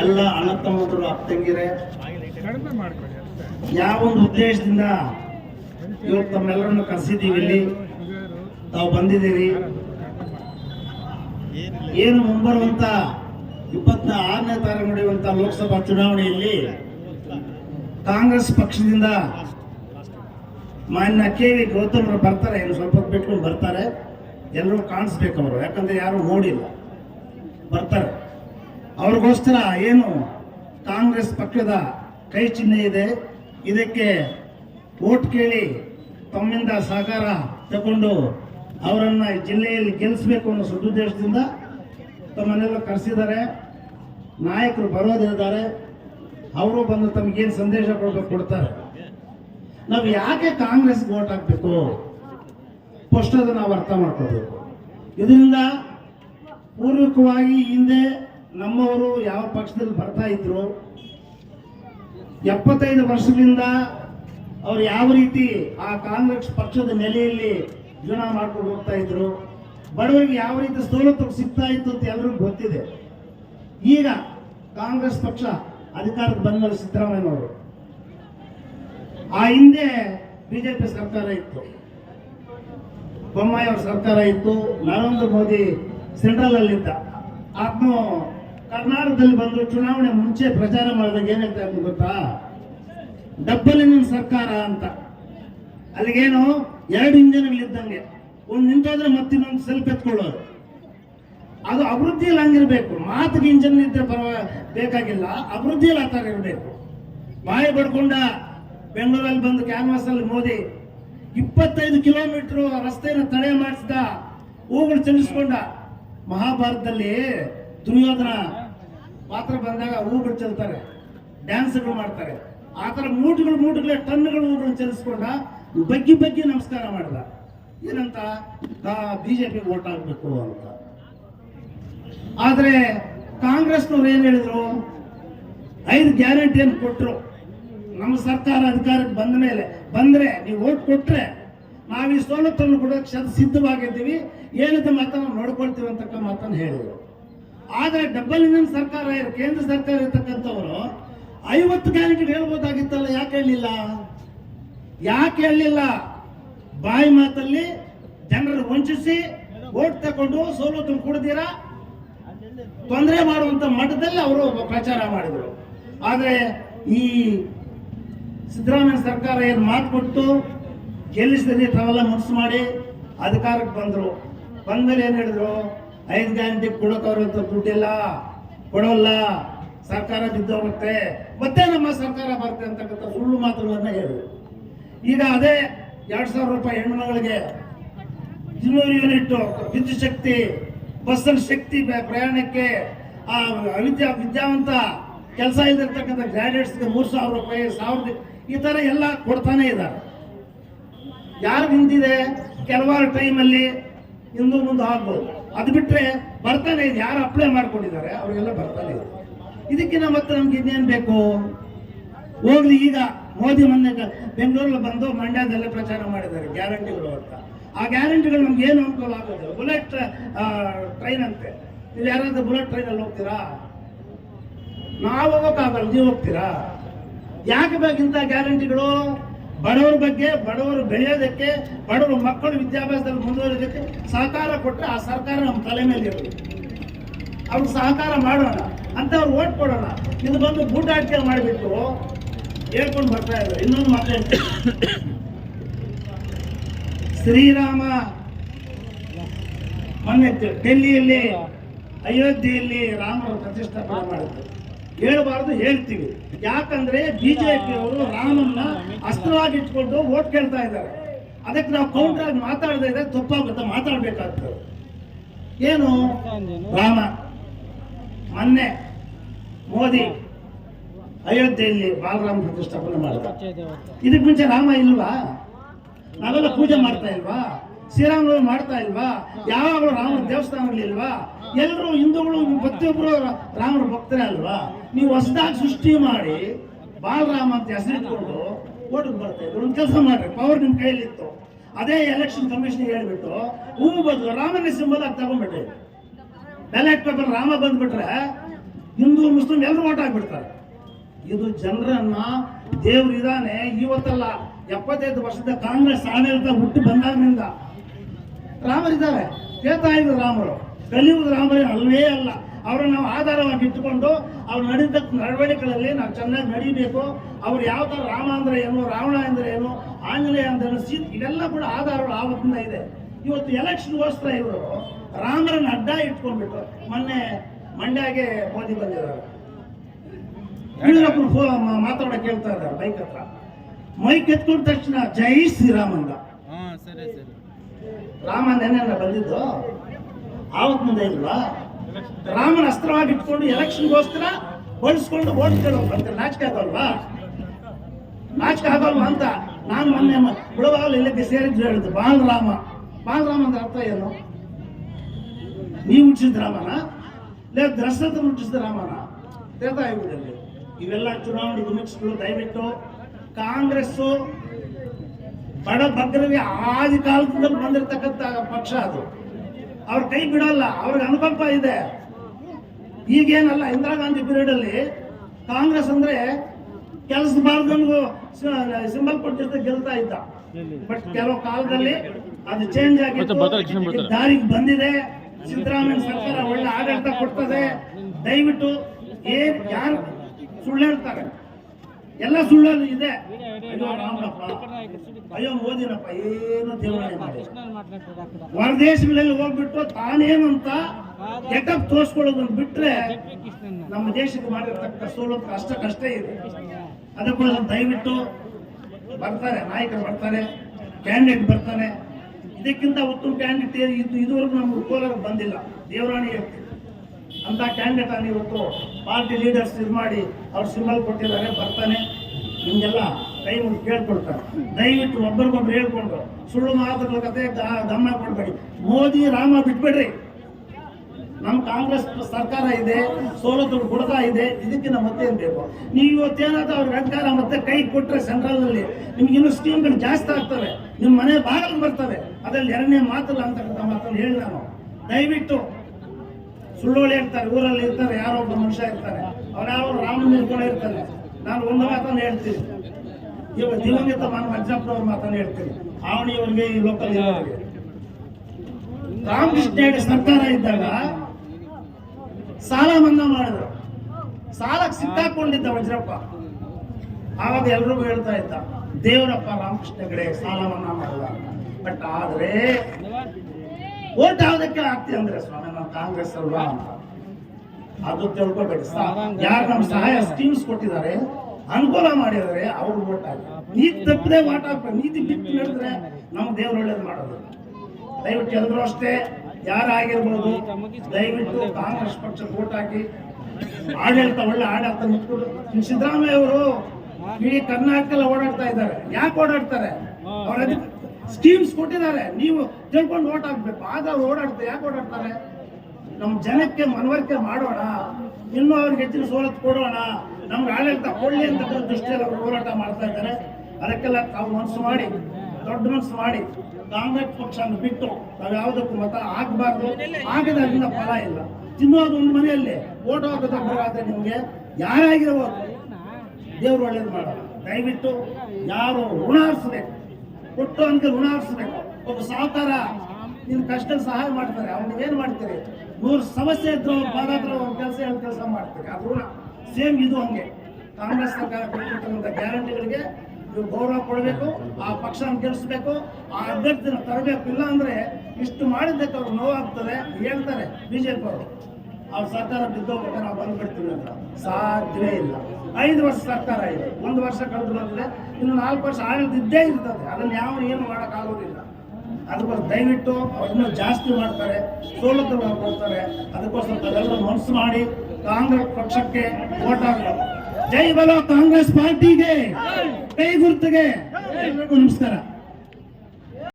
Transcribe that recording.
ಎಲ್ಲ ಅಣ್ಣ ತಮ್ಮಂದರು ಅತ್ತಂಗಿರೆ ಯಾವ ಒಂದು ಉದ್ದೇಶದಿಂದ ಇವತ್ತು ತಮ್ಮೆಲ್ಲರನ್ನು ಕರೆಸಿದ್ದೀವಿ ಇಲ್ಲಿ? ತಾವು ಬಂದಿದ್ದೀರಿ. ಏನು ಮುಂಬರುವಂತ ಇಪ್ಪತ್ತ ಆರನೇ ತಾರೀಕು ನಡೆಯುವಂತ ಲೋಕಸಭಾ ಚುನಾವಣೆಯಲ್ಲಿ ಕಾಂಗ್ರೆಸ್ ಪಕ್ಷದಿಂದ ಮಾನ್ಯ ಕೆ ವಿ ಗೌತಮ್ ಅವರು ಬರ್ತಾರೆ. ಏನು ಸ್ವಲ್ಪ ಬಿಟ್ಕೊಂಡು ಬರ್ತಾರೆ. ಎಲ್ಲರೂ ಕಾಣಿಸ್ಬೇಕು ಅವರು. ಯಾಕಂದ್ರೆ ಯಾರು ನೋಡಿಲ್ಲ. ಬರ್ತಾರೆ. ಅವ್ರಿಗೋಸ್ಕರ ಏನು ಕಾಂಗ್ರೆಸ್ ಪಕ್ಷದ ಕೈ ಚಿಹ್ನೆ ಇದೆ, ಇದಕ್ಕೆ ಓಟ್ ಕೇಳಿ ತಮ್ಮಿಂದ ಸಹಕಾರ ತಗೊಂಡು ಅವರನ್ನ ಜಿಲ್ಲೆಯಲ್ಲಿ ಗೆಲ್ಲಿಸಬೇಕು ಅನ್ನೋ ಸದುದ್ದೇಶದಿಂದ ತಮ್ಮನ್ನೆಲ್ಲ ಕರೆಸಿದ್ದಾರೆ. ನಾಯಕರು ಬರೋದಿದ್ದಾರೆ ಅವರು ಬಂದು ತಮಗೇನು ಸಂದೇಶ ಕೊಡ್ಬೇಕು ಕೊಡ್ತಾರೆ. ನಾವು ಯಾಕೆ ಕಾಂಗ್ರೆಸ್ಗೆ ಓಟ್ ಹಾಕ್ಬೇಕು? ಫಸ್ಟ್ ಅದು ನಾವು ಅರ್ಥ ಮಾಡ್ಕೋಬೇಕು. ಇದರಿಂದ ಪೂರ್ವಕವಾಗಿ ಹಿಂದೆ ನಮ್ಮವರು ಯಾವ ಪಕ್ಷದಲ್ಲಿ ಬರ್ತಾ ಇದ್ರು, ಎಪ್ಪತ್ತೈದು ವರ್ಷದಿಂದ ಅವ್ರು ಯಾವ ರೀತಿ ಆ ಕಾಂಗ್ರೆಸ್ ಪಕ್ಷದ ನೆಲೆಯಲ್ಲಿ ಜೀವನ ಮಾಡ್ಕೊಂಡು ಹೋಗ್ತಾ ಇದ್ರು, ಬಡವರಿಗೆ ಯಾವ ರೀತಿ ಸವಲತ್ತು ಸಿಗ್ತಾ ಇತ್ತು ಅಂತ ಎಲ್ಲರಿಗೂ ಗೊತ್ತಿದೆ. ಈಗ ಕಾಂಗ್ರೆಸ್ ಪಕ್ಷ ಅಧಿಕಾರಕ್ಕೆ ಬಂದ ಸಿದ್ದರಾಮಯ್ಯನವರು, ಆ ಹಿಂದೆ ಬಿಜೆಪಿ ಸರ್ಕಾರ ಇತ್ತು, ಬೊಮ್ಮಾಯಿ ಅವರ ಸರ್ಕಾರ ಇತ್ತು, ನರೇಂದ್ರ ಮೋದಿ ಸೆಂಟ್ರಲ್ ಅಲ್ಲಿದ್ದ. ಆತ್ಮ ಕರ್ನಾಟಕದಲ್ಲಿ ಬಂದು ಚುನಾವಣೆ ಮುಂಚೆ ಪ್ರಚಾರ ಮಾಡಿದಾಗ ಏನ್ ಹೇಳ್ತಾ ಇದ್ರು ಗೊತ್ತಾ? ಡಬ್ಬಲಿನ ಸರ್ಕಾರ ಅಂತ. ಅಲ್ಲಿಗೇನು ಎರಡು ಇಂಜಿನ್ಗಳಿದ್ದಂಗೆ ಒಂದು ನಿಂತೋದ್ರೆ ಮತ್ತಿನ್ನೊಂದು ಸೆಲ್ಫ್ ಎತ್ಕೊಳ್ಳೋದು. ಅದು ಅಭಿವೃದ್ಧಿಯಲ್ಲಿ ಹಂಗಿರ್ಬೇಕು. ಮಾತಿಗೆ ಇಂಜನ್ ಇದ್ರೆ ಪರವಾಗಿ ಬೇಕಾಗಿಲ್ಲ. ಅಭಿವೃದ್ಧಿಯಲ್ಲಿ ಆ ಥರ ಇರಬೇಕು. ಬಾಯಿ ಬಡ್ಕೊಂಡ ಬೆಂಗಳೂರಲ್ಲಿ ಬಂದು ಕ್ಯಾನ್ವಾಸ್ ಅಲ್ಲಿ ಮೋದಿ ಇಪ್ಪತ್ತೈದು ಕಿಲೋಮೀಟರ್ ರಸ್ತೆಯನ್ನು ತಡೆ ಮಾಡಿಸಿದ, ಹೂಗಳು ಚಲಿಸ್ಕೊಂಡ. ಮಹಾಭಾರತದಲ್ಲಿ ದುರ್ಯೋಧನ ಪಾತ್ರ ಬಂದಾಗ ಹೂಗಳು ಚೆಲ್ತಾರೆ ಡ್ಯಾನ್ಸ್ಗಳು ಮಾಡ್ತಾರೆ. ಆ ಥರ ಮೂಟುಗಳು, ಮೂಟುಗಳೇ ಟನ್ಗಳು ಹೂಗಳನ್ನು ಚಲಿಸ್ಕೊಂಡ ಬಗ್ಗಿ ಬಗ್ಗಿ ನಮಸ್ಕಾರ ಮಾಡ್ದ. ಏನಂತ? ಬಿಜೆಪಿ ಓಟ್ ಹಾಕ್ಬೇಕು ಅಂತ. ಆದರೆ ಕಾಂಗ್ರೆಸ್ನವ್ರು ಏನು ಹೇಳಿದ್ರು? ಐದು ಗ್ಯಾರಂಟಿಯನ್ನು ಕೊಟ್ಟರು ನಮ್ಮ ಸರ್ಕಾರ ಅಧಿಕಾರಕ್ಕೆ ಬಂದ ಮೇಲೆ, ಬಂದ್ರೆ ನೀವು ಓಟ್ ಕೊಟ್ಟರೆ ನಾವು ಈ ಸವಲತ್ತನ್ನು ಕೊಡೋಕೆ ಶತ ಸಿದ್ಧವಾಗಿದ್ದೀವಿ. ಏನಿದೆ ಮಾತನ್ನು ನೋಡ್ಕೊಳ್ತೀವಿ ಅಂತಕ್ಕ ಮಾತನ್ನು ಹೇಳಿದರು. ಆದ್ರೆ ಡಬ್ಬಲ್ ಇಂಜಿನ್ ಸರ್ಕಾರ, ಕೇಂದ್ರ ಸರ್ಕಾರ ಇರ್ತಕ್ಕಂಥವ್ರು ಐವತ್ತು ಗ್ಯಾರಂಟಿ ಹೇಳ್ಬೋದಾಗಿತ್ತಲ್ಲ, ಯಾಕೆ ಹೇಳಲಿಲ್ಲ? ಯಾಕೆ ಹೇಳಲಿಲ್ಲ? ಬಾಯಿ ಮಾತಲ್ಲಿ ಜನರನ್ನು ವಂಚಿಸಿ ಓಟ್ ತಗೊಂಡು ಸವಲತ್ತನ್ನು ಕೊಡ್ತೀರಾ? ತೊಂದರೆ ಮಾಡುವಂತ ಮಟ್ಟದಲ್ಲಿ ಅವರು ಪ್ರಚಾರ ಮಾಡಿದರು. ಆದರೆ ಈ ಸಿದ್ದರಾಮಯ್ಯ ಸರ್ಕಾರ ಏನು ಮಾತು ಕೊಟ್ಟು ಗೆಲ್ಲಿಸಿದ್ರೆ ತಾವೆಲ್ಲ ಮನಸ್ಸು ಮಾಡಿ, ಅಧಿಕಾರಕ್ಕೆ ಬಂದರು. ಬಂದ್ಮೇಲೆ ಏನು ಹೇಳಿದ್ರು? ಐದು ಗ್ಯಾರಂಟಿ ಕೊಡೋಕವ್ರಂತ ದುಡ್ಡಿಲ್ಲ ಕೊಡೋಲ್ಲ. ಸರ್ಕಾರ ಬಿದ್ದೋಗುತ್ತೆ ಮತ್ತೆ ನಮ್ಮ ಸರ್ಕಾರ ಬರುತ್ತೆ ಅಂತಕ್ಕಂಥ ಸುಳ್ಳು ಮಾತುಗಳನ್ನ ಹೇಳಿದ್ರು. ಈಗ ಅದೇ ಎರಡ್ ಸಾವಿರ ರೂಪಾಯಿ ಹೆಣ್ಣು ಮಗಳಿಗೆ ಇನ್ನೂರು ಯೂನಿಟ್ ವಿದ್ಯುತ್ ಶಕ್ತಿ, ಬಸ್ಸಲ್ಲಿ ಶಕ್ತಿ ಪ್ರಯಾಣಕ್ಕೆ ಆ ವಿದ್ಯಾ ವಿದ್ಯಾವಂತ ಕೆಲಸ ಇಲ್ದಿರ್ತಕ್ಕಂಥ ಗ್ರಾಡ್ಯುಯೇಟ್ಸ್ಗೆ ಮೂರು ಸಾವಿರ ರೂಪಾಯಿ, ಸಾವಿರದ ಈ ಥರ ಎಲ್ಲ ಕೊಡ್ತಾನೆ ಇದ್ದಾರೆ. ಯಾರು ನಿಂತಿದೆ ಕೆಲವಾರು ಟೈಮಲ್ಲಿ ಹಿಂದೂ ಮುಂದೆ ಆಗ್ಬೋದು. ಅದು ಬಿಟ್ಟರೆ ಬರ್ತಾನೆ ಇದೆ. ಯಾರು ಅಪ್ಲೈ ಮಾಡ್ಕೊಂಡಿದ್ದಾರೆ, ಅವರಿಗೆಲ್ಲ ಬರ್ತಾನೆ ಇದೆ. ಇದಕ್ಕಿಂತ ಮತ್ತೆ ನಮ್ಗೆ ಇನ್ನೇನು ಬೇಕು? ಹೋಗ್ಲಿ ಈಗ. ಮೋದಿ ಮೊನ್ನೆ ಬೆಂಗಳೂರಲ್ಲಿ ಬಂದು ಮಂಡ್ಯದಲ್ಲೇ ಪ್ರಚಾರ ಮಾಡಿದ್ದಾರೆ, ಗ್ಯಾರಂಟಿಗಳು ಅಂತ. ಆ ಗ್ಯಾರಂಟಿಗಳು ನಮ್ಗೆ ಏನು ಅನುಕೂಲ ಆಗೋದಿಲ್ಲ. ಬುಲೆಟ್ ಟ್ರೈನ್ ಅಂತೆ. ನೀವು ಯಾರಾದ್ರೂ ಬುಲೆಟ್ ಟ್ರೈನಲ್ಲಿ ಹೋಗ್ತೀರಾ? ನಾವು ಹೋಗೋಕ್ಕಾಗಲ್ಲ, ನೀವು ಹೋಗ್ತೀರಾ? ಯಾಕೆ ಬೇಕಿಂತ ಗ್ಯಾರಂಟಿಗಳು? ಬಡವರ ಬಗ್ಗೆ, ಬಡವರು ಬೆಳೆಯೋದಕ್ಕೆ, ಬಡವರ ಮಕ್ಕಳು ವಿದ್ಯಾಭ್ಯಾಸದಲ್ಲಿ ಮುಂದುವರಿಯೋದಕ್ಕೆ ಸಹಕಾರ ಕೊಟ್ಟರೆ ಆ ಸರ್ಕಾರ ನಮ್ಮ ತಲೆ ಮೇಲೆ ಇರಲಿ ಅವ್ರಿಗೆ ಸಹಕಾರ ಮಾಡೋಣ ಅಂತ ಅವ್ರು ಓಟ್ ಕೊಡೋಣ. ಇದು ಬಂದು ಬೂಟಾಟಿಕೆ ಮಾಡಿಬಿಟ್ಟು ಹೇಳ್ಕೊಂಡು ಬರ್ತಾ ಇದ್ದಾರೆ. ಇನ್ನೊಂದು ಮಾತಾಡ್ತೀನಿ. ಶ್ರೀರಾಮ. ಮೊನ್ನೆ ಡೆಲ್ಲಿಯಲ್ಲಿ, ಅಯೋಧ್ಯೆಯಲ್ಲಿ ರಾಮರು ಪ್ರತಿಷ್ಠಾಪನೆ ಮಾಡಿದ್ರು. ಹೇಳಬಾರ್ದು ಹೇಳ್ತೀವಿ. ಯಾಕಂದ್ರೆ ಬಿಜೆಪಿ ಅವರು ರಾಮನ್ನ ಅಸ್ತ್ರವಾಗಿ ಇಟ್ಕೊಂಡು ಓಟ್ ಕೇಳ್ತಾ ಇದ್ದಾರೆ. ಅದಕ್ಕೆ ನಾವು ಕೌಂಟರ್ ಆಗಿ ಮಾತಾಡದೇ ಇದ್ರೆ ತಪ್ಪಾಗುತ್ತೆ, ಮಾತಾಡ್ಬೇಕಾಗ್ತದೆ. ಏನು? ರಾಮ. ಮೊನ್ನೆ ಮೋದಿ ಅಯೋಧ್ಯೆಯಲ್ಲಿ ಬಾಲರಾಮ ಪ್ರತಿಷ್ಠಾಪನೆ ಮಾಡಿದ. ಇದಕ್ಕೆ ಮುಂಚೆ ರಾಮ ಇಲ್ವಾ? ನಾವೆಲ್ಲ ಪೂಜೆ ಮಾಡ್ತಾ ಇಲ್ವಾ? ಶ್ರೀರಾಮನವಮಿ ಮಾಡ್ತಾ ಇಲ್ವಾ? ಯಾವಾಗಲೂ ರಾಮನ ದೇವಸ್ಥಾನಗಳಿಲ್ವಾ? ಎಲ್ಲರೂ ಹಿಂದೂಗಳು, ಪ್ರತಿಯೊಬ್ಬರು ರಾಮರ ಭಕ್ತರೇ ಅಲ್ವಾ? ನೀವು ಹೊಸದಾಗಿ ಸೃಷ್ಟಿ ಮಾಡಿ ಬಾಲರಾಮ ಅಂತ ಹೆಸರಿಟ್ಕೊಂಡು ಓಟಿಗೆ ಬರ್ತಾ ಇದ್ರು, ಒಂದು ಕೆಲಸ ಮಾಡ್ರಿ ಪವರ್ ನಿಮ್ಮ ಕೈಯಲ್ಲಿತ್ತು. ಅದೇ ಎಲೆಕ್ಷನ್ ಕಮಿಷನ್ ಹೇಳ್ಬಿಟ್ಟು, ಹೂ ಬದಲು, ರಾಮನ ಸಿಂಬಲ್ ಆಗಿ ತಗೊಂಡ್ಬಿಟ್ರಿ. ಬ್ಯಾಲೆಟ್ ಪೇಪರ್ ರಾಮ ಬಂದ್ಬಿಟ್ರೆ ಹಿಂದೂ, ಮುಸ್ಲಿಂ ಎಲ್ಲರೂ ಓಟ್ ಆಗ್ಬಿಡ್ತಾರೆ. ಇದು ಜನರನ್ನ ದೇವ್ರು ಇದಾನೆ, ಇವತ್ತಲ್ಲ ಎಪ್ಪತ್ತೈದು ವರ್ಷದ ಕಾಂಗ್ರೆಸ್ ಆಡಳಿತ ಹುಟ್ಟು ಬಂದಾಗಿನಿಂದ ರಾಮರಿದ್ದಾರೆ. ಕೇಳ್ತಾ ಇದ್ರು ರಾಮರು. ಕಲಿಯುವುದು ರಾಮರೇ ಅಲ್ವೇ ಅಲ್ಲ. ಅವ್ರನ್ನ ನಾವು ಆಧಾರವಾಗಿ ಇಟ್ಟುಕೊಂಡು ಅವ್ರು ನಡೆದ ನಡವಳಿಕೆಗಳಲ್ಲಿ ನಾವು ಚೆನ್ನಾಗಿ ನಡೀಬೇಕು. ಅವ್ರು ಯಾವ ಥರ ರಾಮ ಅಂದ್ರೆ ಏನು ರಾವಣ ಅಂದ್ರೆ ಏನು ಆಂಜನೇಯ ಅಂದ್ರೆ ಏನು ಸೀತ್ ಇವೆಲ್ಲ ಕೂಡ ಆಧಾರಗಳು ಆವತ್ತಿಂದ ಇದೆ. ಇವತ್ತು ಎಲೆಕ್ಷನ್ಗೋಸ್ಕರ ಇವರು ರಾಮರನ್ನ ಅಡ್ಡ ಇಟ್ಕೊಂಡ್ಬಿಟ್ಟು ಮೊನ್ನೆ ಮಂಡ್ಯಗೆ ಮೋದಿ ಬಂದಿದ್ದಾರೆ. ಯಡಿಯೂರಪ್ಪನ ಫೋ ಮಾತಾಡೋಕೆ ಕೇಳ್ತಾ ಇದ್ದಾರೆ ಬೈಕ್ ಹತ್ರ. ಮೈಕ್ ಎತ್ಕೊಂಡ ತಕ್ಷಣ ಜೈ ಶ್ರೀರಾಮ ಅಂದ ಹಾ ಸರಿ ಸರಿ. ರಾಮ ನೆನ್ನೆ ಬಂದಿದ್ದು. ಮುಂದೆ ಇಲ್ವಾ? ರಾಮನ ಅಸ್ತ್ರವಾಗಿ ಇಟ್ಕೊಂಡು ಎಲೆಕ್ಷನ್ಗೋಸ್ಕರ ಬಳಸ್ಕೊಂಡು ಓಟ್ ಕೇಳೋದು ಅಂತ ನಾಚಿಕೆ ಆಗಲ್ವಾ? ನಾಚಿಕೆ ಆಗಲ್ವಾ ಅಂತ ನಾನು ಮೊನ್ನೆ ಬುಡವಾಗಲು ಇಲ್ಲಕ್ಕೆ ಸೇರಿದ್ದು ಹೇಳಿದ್ದು ಬಾಲರಾಮ. ಬಾಲರಾಮ ಅಂದ್ರೆ ಅರ್ಥ ಏನು? ನೀವು ಹುಟ್ಟಿಸಿದ ರಾಮನ? ಇಲ್ಲ ದಶರಥ ಹುಟ್ಟಿಸಿದ ರಾಮನ? ತ್ರೇತಾಯುಗದಲ್ಲಿ ಇವೆಲ್ಲ ಚುನಾವಣೆ ಗಿಮಿಕ್ಸ್ಗಳು ದಯವಿಟ್ಟು. ಕಾಂಗ್ರೆಸ್ಸು ಬಡ ಬಗ್ಗರಿಗೆ ಆದಿ ಕಾಲದಿಂದ ಬಂದಿರತಕ್ಕಂತ ಪಕ್ಷ ಅದು. ಅವ್ರ ಕೈ ಬಿಡಲ್ಲ ಅವ್ರಿಗೆ ಅನುಕಂಪ ಇದೆ. ಈಗೇನಲ್ಲ ಇಂದಿರಾ ಗಾಂಧಿ ಪೀರಿಯಡ್ ಅಲ್ಲಿ ಕಾಂಗ್ರೆಸ್ ಅಂದ್ರೆ ಕೆಲಸ ಬಾರ್ದನ್ಗೂ ಸಿಂಬಲ್ ಕೊಟ್ಟಿರ್ತಾ ಗೆಲ್ತಾ ಇದ್ದ. ಬಟ್ ಕೆಲವು ಕಾಲದಲ್ಲಿ ಅದು ಚೇಂಜ್ ಆಗಿ ದಾರಿಗೆ ಬಂದಿದೆ. ಸಿದ್ದರಾಮಯ್ಯ ಸರ್ಕಾರ ಒಳ್ಳೆ ಆಡಳಿತ ಕೊಡ್ತದೆ. ದಯವಿಟ್ಟು ಏನ್ ಯಾರು ಸುಳ್ಳು ಹೇಳ್ತಾರೆ? ಎಲ್ಲ ಸುಳ್ಳು ಇದೆ. ಅಯ್ಯೋ ಮೋದಿನಪ್ಪ ಏನು ದೇವರಾಣೆ ಮಾಡಿ? ಹೊರದೇಶಗಳಲ್ಲಿ ಹೋಗ್ಬಿಟ್ಟು ತಾನೇನಂತ ಅಂತ ಗೆಟಪ್ ತೋರಿಸ್ಕೊಳ್ಳೋದನ್ನ ಬಿಟ್ರೆ ನಮ್ಮ ದೇಶಕ್ಕೆ ಮಾಡಿರ್ತಕ್ಕ ಕಷ್ಟ ಕಷ್ಟ ಇದೆ. ಅದಕ್ಕೋಸ್ಕರ ದಯವಿಟ್ಟು ಬರ್ತಾರೆ ನಾಯಕರು ಬರ್ತಾರೆ ಕ್ಯಾಂಡಿಡೇಟ್ ಬರ್ತಾನೆ ಇದಕ್ಕಿಂತ ಉತ್ತಮ ಕ್ಯಾಂಡಿಡೇಟ್ ಇದು ಇದುವರೆಗೂ ನಮ್ಗೆ ಕೋಲಾರ ಬಂದಿಲ್ಲ. ದೇವರಾಣಿ ಅಂತ ಕ್ಯಾಂಡಿಡೇಟ್ ಆಗಿ ಇವತ್ತು ಪಾರ್ಟಿ ಲೀಡರ್ಸ್ ಇದು ಮಾಡಿ ಅವ್ರು ಸಿಂಬಲ್ ಕೊಟ್ಟಿದ್ದಾರೆ ಬರ್ತಾನೆ. ನಿಮ್ಗೆಲ್ಲ ಮುಗಿ ಕೇಳ್ಕೊಳ್ತಾರೆ. ದಯವಿಟ್ಟು ಒಬ್ಬರಿಗೊಬ್ರು ಹೇಳ್ಕೊಂಡು ಸುಳ್ಳು ಮಾತುಗಳ ಕತೆ ಗಮನ ಕೊಡಬೇಡಿ ಮೋದಿ, ರಾಮ ಬಿಟ್ಬಿಡ್ರಿ. ನಮ್ಮ ಕಾಂಗ್ರೆಸ್ ಸರ್ಕಾರ ಇದೆ ಸೋಲತ್ತು ಕೊಡ್ತಾ ಇದೆ, ಇದಕ್ಕಿಂತ ಮತ್ತೆ ಏನ್ ಬೇಕು? ನೀವು ಇವತ್ತೇನಾದ್ರೂ ಅವ್ರ ಅಧಿಕಾರ ಮತ್ತೆ ಕೈ ಕೊಟ್ಟರೆ ಸೆಂಟ್ರಲ್ನಲ್ಲಿ ನಿಮ್ಗೆ ಇನ್ನೂ ಸ್ಕೀಮ್ಗಳು ಜಾಸ್ತಿ ಆಗ್ತವೆ. ನಿಮ್ಮ ಮನೆ ಬಾಗಿಲು ಬರ್ತವೆ. ಅದ್ರಲ್ಲಿ ಎರಡನೇ ಮಾತಲ್ಲ ಅಂತಕ್ಕಂಥ ಮಾತನ್ನು ಹೇಳಿ ನಾನು. ದಯವಿಟ್ಟು ಸುಳ್ಳೋಳಿ ಹೇಳ್ತಾರೆ. ಊರಲ್ಲಿ ಇರ್ತಾರೆ, ಯಾರೋ ಒಬ್ಬ ಮನುಷ್ಯ ಇರ್ತಾರೆ. ಅವ್ರು ಯಾವ ರಾಮನ ಇರ್ತಾರೆ. ನಾನು ಒಂದು ಮಾತನ್ನು ಹೇಳ್ತೀನಿ. ಇವಾಗ ದಿವಂಗತ ಮಾನ ಮಂಜಪ್ಪನವ್ರ ಮಾತನ್ನು ಹೇಳ್ತೀನಿ. ಅವನಿಯವರಿಗೆ ಈ ಲೋಕಲ್ ರಾಮಕೃಷ್ಣ ಹೇಳಿ ಸರ್ಕಾರ ಇದ್ದಾಗ ಸಾಲ ಮನ್ನಾ ಮಾಡಿದ್ರು. ಸಾಲಕ್ಕೆ ಸಿಕ್ಕಾಕೊಂಡಿದ್ದ ವಜ್ರಪ್ಪ ಆವಾಗ ಎಲ್ರಿಗೂ ಹೇಳ್ತಾ ಇದ್ದ ದೇವರಪ್ಪ ರಾಮಕೃಷ್ಣ ಹೆಗಡೆ ಸಾಲ ಮನ್ನಾ ಮಾಡಿದ ಬಟ್ ಆದ್ರೆ ಓಟ್ ಯಾವ್ದಕ್ಕೆ ಆಗ್ತಿ ಅಂದ್ರೆ ಸ್ವಾಮಿ ನಾವು ಕಾಂಗ್ರೆಸ್ ಅಲ್ವಾ ಅಂತ. ಅದು ತಿಳ್ಕೊಬೇಡಿ ಯಾರು ನಮ್ಮ ಸಹಾಯ ಸ್ಕೀಮ್ಸ್ ಕೊಟ್ಟಿದ್ದಾರೆ ಅನುಕೂಲ ಮಾಡಿದರೆ ಅವ್ರು ಓಟ್ ನೀತಿ ತಪ್ಪದೆ ಓಟ್ ಹಾಕ್ತಾರೆ ನೀತಿ ಬಿಟ್ಟು ನಡೆದ್ರೆ ನಮ್ಮ ದೇವ್ರು ಒಳ್ಳೇದು ಮಾಡೋದು ದಯವಿಟ್ಟು ಎಲ್ಲರೂ ಅಷ್ಟೇ ಯಾರಾಗಿರ್ಬೋದು ದಯವಿಟ್ಟು ಕಾಂಗ್ರೆಸ್ ಪಕ್ಷ ಓಟ್ ಹಾಕಿ. ಆಡಳಿತ, ಒಳ್ಳೆ ಆಡಳಿತ ನಿಂತ್ಕೊಂಡು ಸಿದ್ದರಾಮಯ್ಯ ಅವರು ಇಡೀ ಕರ್ನಾಟಕ ಓಡಾಡ್ತಾ ಇದ್ದಾರೆ. ಯಾಕೆ ಓಡಾಡ್ತಾರೆ? ಅವ್ರ ಸ್ಕೀಮ್ಸ್ ಕೊಟ್ಟಿದ್ದಾರೆ. ನೀವು ತಿಳ್ಕೊಂಡು ಓಟ್ ಹಾಕ್ಬೇಕು. ಆಗ ಅವ್ರು ಓಡಾಡ್ತಾರೆ ಯಾಕೆ ಓಡಾಡ್ತಾರೆ? ನಮ್ಮ ಜನಕ್ಕೆ ಮನವರಿಕೆ ಮಾಡೋಣ. ಇನ್ನೂ ಅವ್ರಿಗೆ ಹೆಚ್ಚಿನ ಸವಲತ್ತು ಕೊಡೋಣ. ನಮ್ಗೆ ಆಡಳಿತ ಒಳ್ಳೆ ಅಂತ ದೃಷ್ಟಿಯಲ್ಲಿ ಅವರು ಹೋರಾಟ ಮಾಡ್ತಾ ಇದ್ದಾರೆ. ಅದಕ್ಕೆಲ್ಲ ತಾವು ಮನಸ್ಸು ಮಾಡಿ, ದೊಡ್ಡ ಮನಸ್ಸು ಮಾಡಿ ಕಾಂಗ್ರೆಸ್ ಪಕ್ಷ ಬಿಟ್ಟು ನಾವು ಯಾವುದಕ್ಕೂ ಮತ ಆಗಬಾರ್ದು ಆಗದ ಫಲ ಇಲ್ಲ. ತಿನ್ನೋದು ಒಂದು ಮನೆಯಲ್ಲಿ. ಓಟ್ ಹಾಕೋದ ಬರಾದ್ರೆ ನಿಮಗೆ ಯಾರಾಗಿರ್ಬೋದು ದೇವ್ರು ಒಳ್ಳೇದು ಮಾಡೋ ದಯವಿಟ್ಟು ಯಾರು ಋಣ ಹರಿಸ್ಬೇಕು. ಕೊಟ್ಟು ಅಂತ ಋಣ ಒಬ್ಬ ಸಾಹುಕಾರ ನಿನ್ ಕಷ್ಟ ಸಹಾಯ ಮಾಡ್ತಾರೆ. ಅವ್ನು ಏನು ಮಾಡ್ತೀರಿ? ನೂರು ಸಮಸ್ಯೆ ಇದ್ರು ಹತ್ರ ಒಂದು ಕೆಲಸ ಏನು ಕೆಲಸ ಮಾಡ್ತೀರಿ. ಅದು ಋಣ. ಸೇಮ್ ಇದು ಹಂಗೆ. ಕಾಂಗ್ರೆಸ್ ಸರ್ಕಾರ ಕೊಟ್ಟಿರ್ತಕ್ಕಂಥ ಗ್ಯಾರಂಟಿಗಳಿಗೆ ನೀವು ಗೌರವ ಕೊಡಬೇಕು, ಆ ಪಕ್ಷನ ಗೆಲ್ಲಿಸ್ಬೇಕು, ಆ ಅಭ್ಯರ್ಥಿನ ತರಬೇಕು. ಇಲ್ಲ ಅಂದ್ರೆ ಇಷ್ಟು ಮಾಡಿದ್ದಕ್ಕೆ ಅವ್ರಿಗೆ ನೋವಾಗ್ತದೆ ಹೇಳ್ತಾರೆ ಬಿಜೆಪಿ ಅವರು ಅವ್ರ ಸರ್ಕಾರ ಬಿದ್ದೋಗ್ಬೇಕು ನಾವು ಬಂದ್ಬಿಡ್ತೀವಿ ಅಂತ. ಸಾಧ್ಯವೇ ಇಲ್ಲ. ಐದು ವರ್ಷ ಸರ್ಕಾರ ಇದೆ. ಒಂದು ವರ್ಷ ಕಳೆದು ಬಂದ್ರೆ ಇನ್ನು ನಾಲ್ಕು ವರ್ಷ ಆಡಳಿತ ಇದ್ದೇ ಇರ್ತದೆ. ಅದನ್ನ ಯಾವ ಏನು ಮಾಡೋಕ್ಕಾಗೋದಿಲ್ಲ. ಅದಕ್ಕೋಸ್ಕರ ದಯವಿಟ್ಟು ಅವ್ರನ್ನ ಜಾಸ್ತಿ ಮಾಡ್ತಾರೆ ಸವಲತ್ತುಗಳನ್ನು ಕೊಡ್ತಾರೆ. ಅದಕ್ಕೋಸ್ಕರ ಅದೆಲ್ಲ ಮನಸ್ಸು ಮಾಡಿ ಕಾಂಗ್ರೆಸ್ ಪಕ್ಷಕ್ಕೆ ವೋಟ್ ಹಾಕಬೇಕು ಜೈ ಬಲ ಕಾಂಗ್ರೆಸ್ ಪಾರ್ಟಿಗೆ. ಕೈ ಗುರುತಿಗೆ. ಎಲ್ರಿಗೂ ನಮಸ್ಕಾರ.